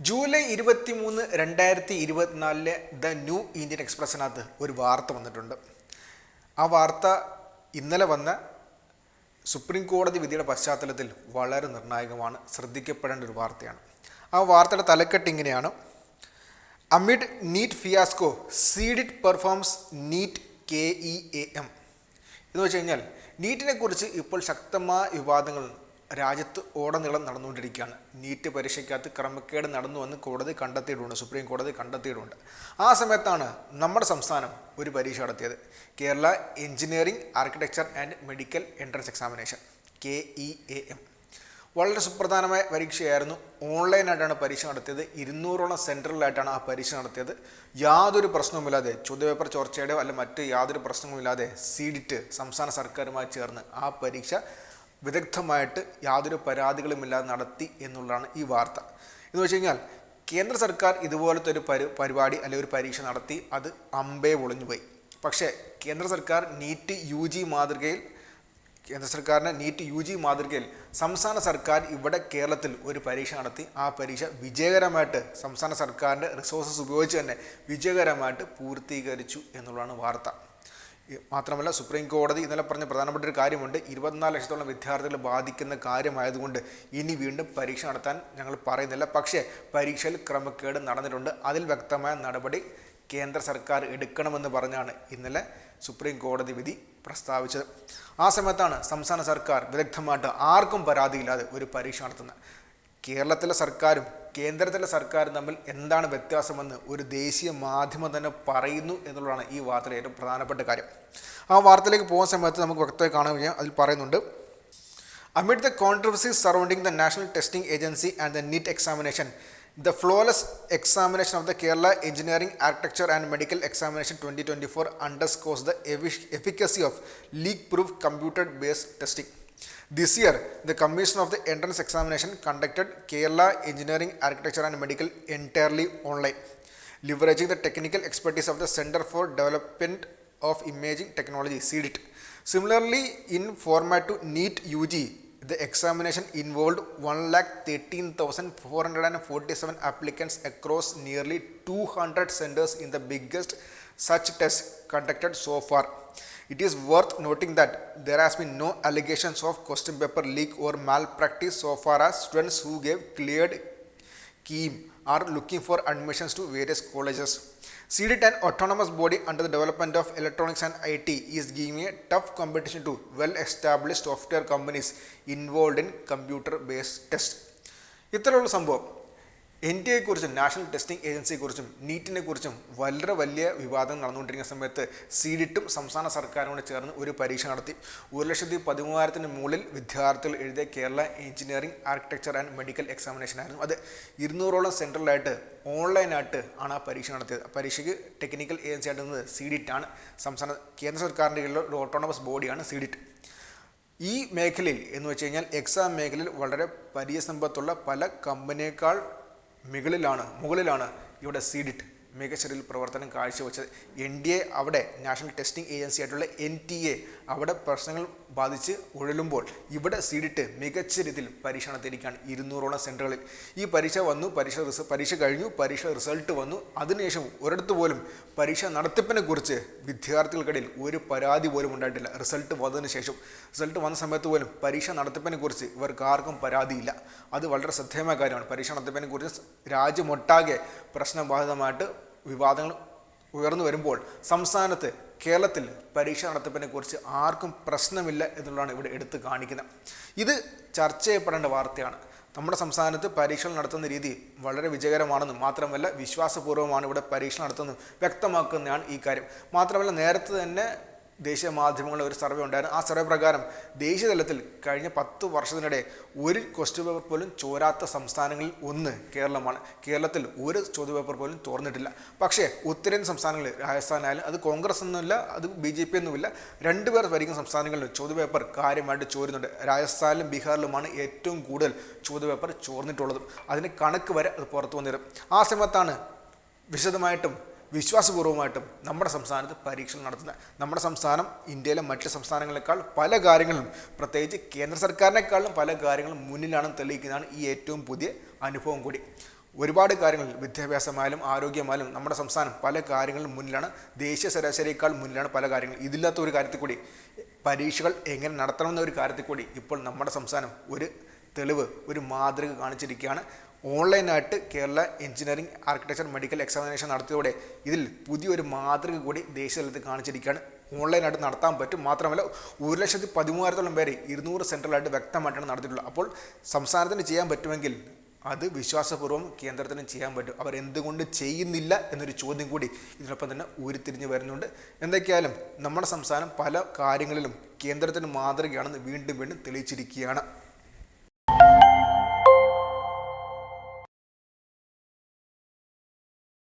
July ഇരുപത്തി മൂന്ന് രണ്ടായിരത്തി ഇരുപത്തിനാലിലെ ദ ന്യൂ ഇന്ത്യൻ എക്സ്പ്രസ്സിനകത്ത് ഒരു വാർത്ത വന്നിട്ടുണ്ട്. ആ വാർത്ത ഇന്നലെ വന്ന സുപ്രീം കോടതി വിധിയുടെ പശ്ചാത്തലത്തിൽ വളരെ നിർണായകമാണ്. ശ്രദ്ധിക്കപ്പെടേണ്ട ഒരു വാർത്തയാണ്. ആ വാർത്തയുടെ തലക്കെട്ട് ഇങ്ങനെയാണ്. Amid NEET fiasco CDIT performs NEET K E A M. എന്ന് വെച്ച് കഴിഞ്ഞാൽ നീറ്റിനെ കുറിച്ച് ഇപ്പോൾ ശക്തമായ വിവാദങ്ങൾ രാജ്യത്ത് ഓടനീളം നടന്നുകൊണ്ടിരിക്കുകയാണ്. നീറ്റ് പരീക്ഷയ്ക്കകത്ത് ക്രമക്കേട് നടന്നു എന്ന് കോടതി കണ്ടെത്തിയിട്ടുണ്ട്. സുപ്രീം കോടതി കണ്ടെത്തിയിട്ടുണ്ട്. ആ സമയത്താണ് നമ്മുടെ സംസ്ഥാനം ഒരു പരീക്ഷ നടത്തിയത്. Kerala engineering architecture and medical entrance examination K E A M. വളരെ സുപ്രധാനമായ പരീക്ഷയായിരുന്നു. ഓൺലൈനായിട്ടാണ് പരീക്ഷ നടത്തിയത്. ഇരുന്നൂറോളം സെന്ററിലായിട്ടാണ് ആ പരീക്ഷ നടത്തിയത്. യാതൊരു പ്രശ്നവുമില്ലാതെ ചോദ്യപേപ്പർ ചോർച്ചയുടെയോ അല്ല മറ്റ് യാതൊരു പ്രശ്നവുമില്ലാതെ സീഡിറ്റ് സംസ്ഥാന സർക്കാരുമായി ചേർന്ന് ആ പരീക്ഷ വിദഗ്ധമായിട്ട് യാതൊരു പരാതികളുമില്ലാതെ നടത്തി എന്നുള്ളതാണ് ഈ വാർത്ത. എന്ന് വെച്ച് കഴിഞ്ഞാൽ കേന്ദ്ര സർക്കാർ ഇതുപോലത്തെ ഒരു പരി പരിപാടി അല്ലെങ്കിൽ ഒരു പരീക്ഷ നടത്തി അത് അമ്പേ പൊളിഞ്ഞുപോയി പക്ഷേ കേന്ദ്ര സർക്കാർ നീറ്റ് യു ജി മാതൃകയിൽ കേന്ദ്ര സർക്കാരിന്റെ നീറ്റ് യു ജി മാതൃകയിൽ സംസ്ഥാന സർക്കാർ ഇവിടെ കേരളത്തിൽ ഒരു പരീക്ഷ നടത്തി. ആ പരീക്ഷ വിജയകരമായിട്ട് സംസ്ഥാന സർക്കാരിന്റെ റിസോഴ്സസ് ഉപയോഗിച്ച് തന്നെ വിജയകരമായിട്ട് പൂർത്തീകരിച്ചു എന്നുള്ളതാണ് വാർത്ത. മാത്രമല്ല സുപ്രീം കോടതി ഇന്നലെ പറഞ്ഞ പ്രധാനപ്പെട്ട ഒരു കാര്യമുണ്ട്. ഇരുപത്തിനാല് ലക്ഷത്തോളം വിദ്യാർത്ഥികളെ ബാധിക്കുന്ന കാര്യമായതുകൊണ്ട് ഇനി വീണ്ടും പരീക്ഷ നടത്താൻ ഞങ്ങൾ പറയുന്നില്ല. പക്ഷേ പരീക്ഷയിൽ ക്രമക്കേട് നടന്നിട്ടുണ്ട്. അതിൽ വ്യക്തമായ നടപടി കേന്ദ്ര സർക്കാർ എടുക്കണമെന്ന് പറഞ്ഞാണ് ഇന്നലെ സുപ്രീം കോടതി വിധി പ്രസ്താവിച്ചത്. ആ സമയത്താണ് സംസ്ഥാന സർക്കാർ വിദഗ്ധമായിട്ട് ആർക്കും പരാതിയില്ലാതെ ഒരു പരീക്ഷ നടത്തുന്നത്. കേരളത്തിലെ സർക്കാരും കേന്ദ്രത്തിലെ സർക്കാർ തമ്മിൽ എന്താണ് വ്യത്യാസമെന്ന് ഒരു ദേശീയ മാധ്യമം തന്നെ പറയുന്നു എന്നുള്ളതാണ് ഈ വാർത്തയിലെ ഏറ്റവും പ്രധാനപ്പെട്ട കാര്യം ആ വാർത്തയിലേക്ക് പോകുന്ന സമയത്ത് നമുക്ക് വ്യക്തമായി കാണാൻ കഴിയാം അതിൽ പറയുന്നുണ്ട് Amid the controversies surrounding the National Testing Agency and the NEET examination, the flawless examination of the Kerala Engineering, Architecture and Medical Examination 2024 underscores the efficacy of leak-proof computer-based testing. This year, the Commission of the Entrance Examination conducted Kerala Engineering, Architecture and Medical entirely online, leveraging the technical expertise of the Center for Development of Imaging Technology, CDIT. Similarly, in format to NEET UG, the examination involved 1,13,447 applicants across nearly 200 centers in the biggest such test conducted so far. It is worth noting that there has been no allegations of question paper leak or malpractice so far as students who gave cleared scheme are looking for admissions to various colleges. CDIT, an autonomous body under the development of electronics and IT, is giving a tough competition to well-established software companies involved in computer-based tests. ഇത്തരമുള്ള സംഭവം N T എക്കുറിച്ചും national testing ഏജൻസിയെക്കുറിച്ചും നീറ്റിനെ കുറിച്ചും വളരെ വലിയ വിവാദം നടന്നുകൊണ്ടിരിക്കുന്ന സമയത്ത് സീഡിറ്റും സംസ്ഥാന സർക്കാരിനോട് ചേർന്ന് ഒരു പരീക്ഷ നടത്തി. ഒരു ലക്ഷത്തി പതിമൂവായിരത്തിന് മുകളിൽ വിദ്യാർത്ഥികൾ എഴുതിയ Kerala engineering architecture and medical examination ആയിരുന്നു. അത് ഇരുന്നൂറോളം സെൻട്രലായിട്ട് ഓൺലൈനായിട്ട് ആണ് ആ പരീക്ഷ നടത്തിയത്. പരീക്ഷയ്ക്ക് ടെക്നിക്കൽ ഏജൻസി ആയിട്ടുള്ളത് സീഡിറ്റാണ് സംസ്ഥാന കേന്ദ്ര സർക്കാരിന്റെ കീഴിലുള്ള ഒരു ഓട്ടോണമസ് ബോഡിയാണ് സീഡിറ്റ് ഈ മേഖലയിൽ എന്ന് വെച്ച് കഴിഞ്ഞാൽ എക്സാം മേഖലയിൽ വളരെ പരിയസമ്പത്തുള്ള പല കമ്പനിയേക്കാൾ മുകളിലാണ് മുകളിലാണ് ഇവിടെ സീഡിറ്റ് മികച്ച രീതിയിൽ പ്രവർത്തനം കാഴ്ചവെച്ചത്. എൻ ഡി എ അവിടെ നാഷണൽ ടെസ്റ്റിംഗ് ഏജൻസി ആയിട്ടുള്ള എൻ ടി എ അവിടെ പ്രശ്നങ്ങൾ ബാധിച്ച് ഉഴലുമ്പോൾ ഇവിടെ സീഡിട്ട് മികച്ച രീതിയിൽ പരീക്ഷ നടത്തിയിരിക്കുകയാണ് ഇരുന്നൂറോളം സെന്ററുകളിൽ ഈ പരീക്ഷ വന്നു പരീക്ഷ റിസ പരീക്ഷ കഴിഞ്ഞു പരീക്ഷ റിസൾട്ട് വന്നു. അതിനുശേഷം ഒരിടത്ത് പോലും പരീക്ഷ നടത്തിപ്പിനെ കുറിച്ച് വിദ്യാർത്ഥികൾക്കിടയിൽ ഒരു പരാതി പോലും ഉണ്ടായിട്ടില്ല. റിസൾട്ട് വന്നതിന് ശേഷം. റിസൾട്ട് വന്ന സമയത്ത് പോലും പരീക്ഷ നടത്തിപ്പിനെ കുറിച്ച് ഇവർക്ക് ആർക്കും പരാതിയില്ല. അത് വളരെ ശ്രദ്ധേയമായ കാര്യമാണ്. പരീക്ഷ നടത്തിപ്പിനെ കുറിച്ച് രാജ്യമൊട്ടാകെ പ്രശ്നബാധിതമായിട്ട് വിവാദങ്ങൾ ഉയർന്നു വരുമ്പോൾ സംസ്ഥാനത്ത് കേരളത്തിൽ പരീക്ഷ നടത്തിപ്പിനെ കുറിച്ച് ആർക്കും പ്രശ്നമില്ല എന്നുള്ളതാണ് ഇവിടെ എടുത്തു കാണിക്കുന്നത്. ഇത് ചർച്ച ചെയ്യപ്പെടേണ്ട വാർത്തയാണ്. നമ്മുടെ സംസ്ഥാനത്ത് പരീക്ഷകൾ നടത്തുന്ന രീതി വളരെ വിജയകരമാണെന്നും മാത്രമല്ല വിശ്വാസപൂർവമാണ് ഇവിടെ പരീക്ഷ നടത്തുന്നതും വ്യക്തമാക്കുന്നതാണ് ഈ കാര്യം. മാത്രമല്ല നേരത്തെ തന്നെ ദേശീയ മാധ്യമങ്ങളിൽ ഒരു സർവേ ഉണ്ടായിരുന്നു. ആ സർവേ പ്രകാരം ദേശീയ തലത്തിൽ കഴിഞ്ഞ പത്ത് വർഷത്തിനിടെ ഒരു ക്വസ്റ്റ്യൻ പേപ്പർ പോലും ചോരാത്ത സംസ്ഥാനങ്ങളിൽ ഒന്ന് കേരളമാണ്. കേരളത്തിൽ ഒരു ചോദ്യ പേപ്പർ പോലും ചോർന്നിട്ടില്ല പക്ഷേ ഉത്തരേന്ത്യൻ സംസ്ഥാനങ്ങളിൽ രാജസ്ഥാനായാലും അത് കോൺഗ്രസ് ഒന്നുമില്ല അത് ബി ജെ പി ഒന്നുമില്ല രണ്ടുപേർ ഭരിക്കുന്ന സംസ്ഥാനങ്ങളിൽ ചോദ്യപേപ്പർ കാര്യമായിട്ട് ചോരുന്നുണ്ട്. രാജസ്ഥാനിലും ബീഹാറിലുമാണ് ഏറ്റവും കൂടുതൽ ചോദ്യ പേപ്പർ ചോർന്നിട്ടുള്ളതും. അതിന് കണക്ക് വരെ അത് പുറത്തു വന്നിരുന്നു. ആ സമയത്താണ് വിശദമായിട്ടും വിശ്വാസപൂർവമായിട്ടും നമ്മുടെ സംസ്ഥാനത്ത് പരീക്ഷണം നടത്തുന്നത് നമ്മുടെ സംസ്ഥാനം ഇന്ത്യയിലെ മറ്റ് സംസ്ഥാനങ്ങളെക്കാൾ പല കാര്യങ്ങളും പ്രത്യേകിച്ച് കേന്ദ്ര സർക്കാരിനേക്കാളും പല കാര്യങ്ങളും മുന്നിലാണെന്ന് തെളിയിക്കുന്നതാണ് ഈ ഏറ്റവും പുതിയ അനുഭവം കൂടി. ഒരുപാട് കാര്യങ്ങൾ വിദ്യാഭ്യാസമായാലും ആരോഗ്യമായാലും നമ്മുടെ സംസ്ഥാനം പല കാര്യങ്ങളും മുന്നിലാണ് ദേശീയ ശരാശരിയേക്കാൾ മുന്നിലാണ് പല കാര്യങ്ങളും ഇതില്ലാത്ത ഒരു കാര്യത്തിൽ കൂടി പരീക്ഷകൾ എങ്ങനെ നടത്തണമെന്ന ഒരു കാര്യത്തിൽ കൂടി ഇപ്പോൾ നമ്മുടെ സംസ്ഥാനം ഒരു തെളിവ് ഒരു മാതൃക കാണിച്ചിരിക്കുകയാണ്. ഓൺലൈനായിട്ട് Kerala engineering architecture medical examination നടത്തിയതോടെ ഇതിൽ പുതിയൊരു മാതൃക കൂടി ദേശീയ തലത്തിൽ കാണിച്ചിരിക്കുകയാണ്. ഓൺലൈനായിട്ട് നടത്താൻ പറ്റും. മാത്രമല്ല ഒരു ലക്ഷത്തി പതിമൂവായിരത്തോളം പേരെ ഇരുന്നൂറ് സെൻട്രലായിട്ട് വ്യക്തമായിട്ടാണ് നടത്തിയിട്ടുള്ളത്. അപ്പോൾ സംസ്ഥാനത്തിന് ചെയ്യാൻ പറ്റുമെങ്കിൽ അത് വിശ്വാസപൂർവം കേന്ദ്രത്തിന് ചെയ്യാൻ പറ്റും. അവർ എന്തുകൊണ്ട് ചെയ്യുന്നില്ല എന്നൊരു ചോദ്യം കൂടി ഇതിനൊപ്പം തന്നെ ഉരുത്തിരിഞ്ഞ് വരുന്നുണ്ട്. എന്തൊക്കെയായാലും നമ്മുടെ സംസ്ഥാനം പല കാര്യങ്ങളിലും കേന്ദ്രത്തിന് മാതൃകയാണെന്ന് വീണ്ടും വീണ്ടും തെളിയിച്ചിരിക്കുകയാണ്.